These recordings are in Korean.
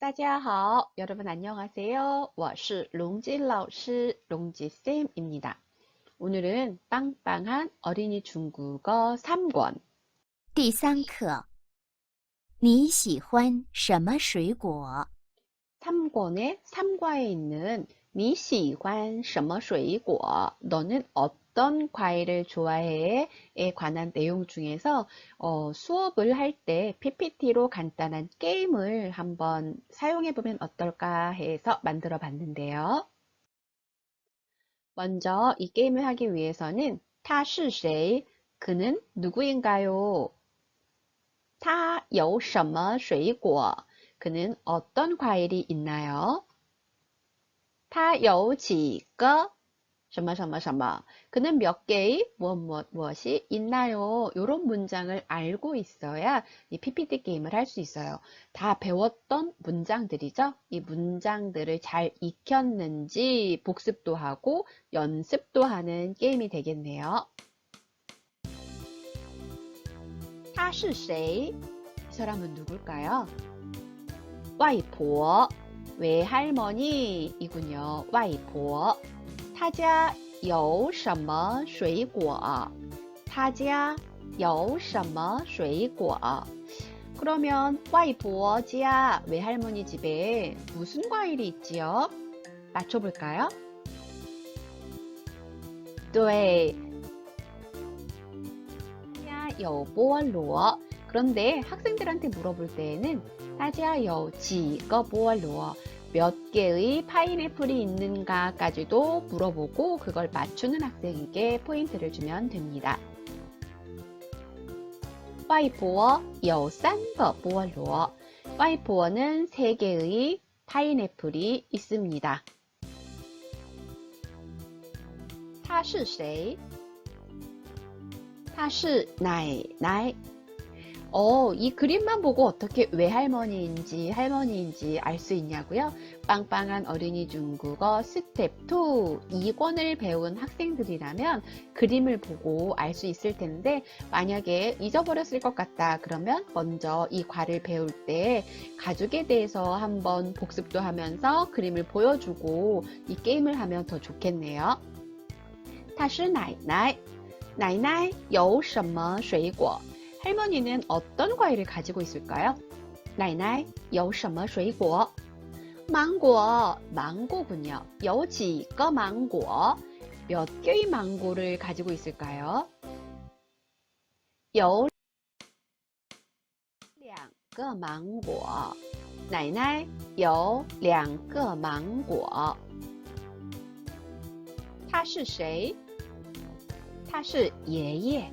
大家好, 여러분 안녕하세요. 我是龙金老师, 롱지쌤입니다. 오늘은 빵빵한 어린이 중국어 3권 第三课，你喜欢什么水果？ 3권의 3과에 있는 你喜欢什么水果? 너는 어떤 과일을 좋아해? 에 관한 내용 중에서 어, 수업을 할 때 PPT로 간단한 게임을 한번 사용해 보면 어떨까 해서 만들어 봤는데요. 먼저 이 게임을 하기 위해서는 他是谁? 그는 누구인가요? 他有什么水果? 그는 어떤 과일이 있나요? 他有几个 什么什么什么 그는 몇 개의 무엇 무엇 무엇이 있나요? 이런 문장을 알고 있어야 이 PPT 게임을 할 수 있어요. 다 배웠던 문장들이죠. 이 문장들을 잘 익혔는지 복습도 하고 연습도 하는 게임이 되겠네요. 他是谁? 이 사람은 누굴까요? 外婆 외할머니이군요. 外婆 他家有什么水果?他家有什么水果? 그러면 外婆家 외할머니 집에 무슨 과일이 있지요? 맞춰볼까요? 对, 家有菠萝. 그런데 학생들한테 물어볼 때에는 大家有几个菠萝? 몇 개의 파인애플이 있는가까지도 물어보고 그걸 맞추는 학생에게 포인트를 주면 됩니다. 外婆有三个菠萝. 外婆는 3개의 파인애플이 있습니다. 她是谁?她是奶奶. 어, 이 그림만 보고 어떻게 외할머니인지 할머니인지 알 수 있냐고요? 빵빵한 어린이 중국어 스텝 2 2권을 배운 학생들이라면 그림을 보고 알 수 있을 텐데 만약에 잊어버렸을 것 같다 그러면 먼저 이 과를 배울 때 가족에 대해서 한번 복습도 하면서 그림을 보여주고 이 게임을 하면 더 좋겠네요. 她是奶奶奶奶有什么水果 할머니는 어떤 과일을 가지고 있을까요? 奶奶有什么水果? 망고, 망고군요. 有几个芒果? 몇 개의 망고를 가지고 있을까요? 有两个芒果.奶奶有两个芒果.他是谁?他是爷爷。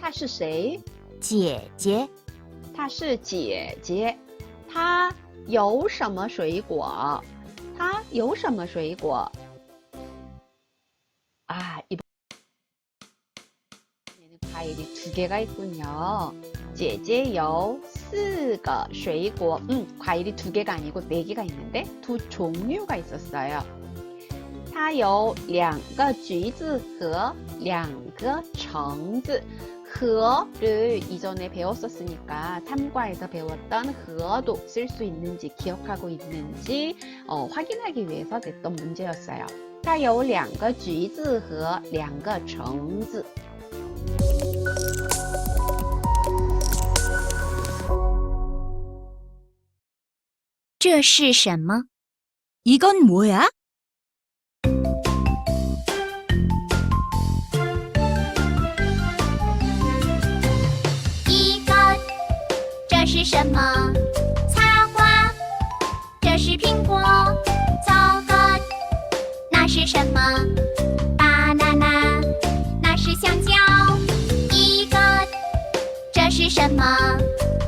她是谁？姐姐。她是姐姐。她有什么水果？她有什么水果？아 이번 과일이 두 개가 있군요. 姐姐有四个水果. 음, 과일이 두 개가 아니고 네 개가 있는데 두 종류가 있었어요. 它有两个橘子和两个橙子。 흐어를 이전에 배웠었으니까 3과에서 배웠던 흐어도 쓸 수 있는지 기억하고 있는지 어, 확인하기 위해서 냈던 문제였어요. 它有两个橘子和两个橙子.这是什么？ 이건 뭐야? 是什么？擦花，这是苹果。糟糕，那是什么？banana，那是香蕉。一个，这是什么？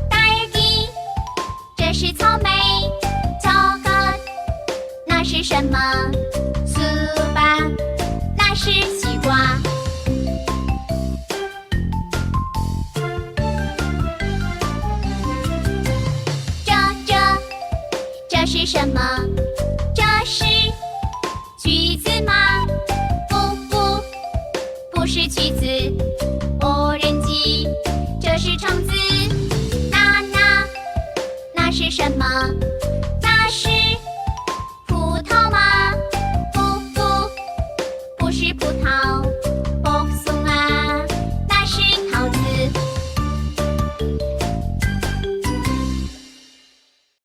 딸 기， 这是草莓。糟糕，什么？是什么？这是橘子吗？不不，不是橘子。orange，这是橙子。那那那是什么？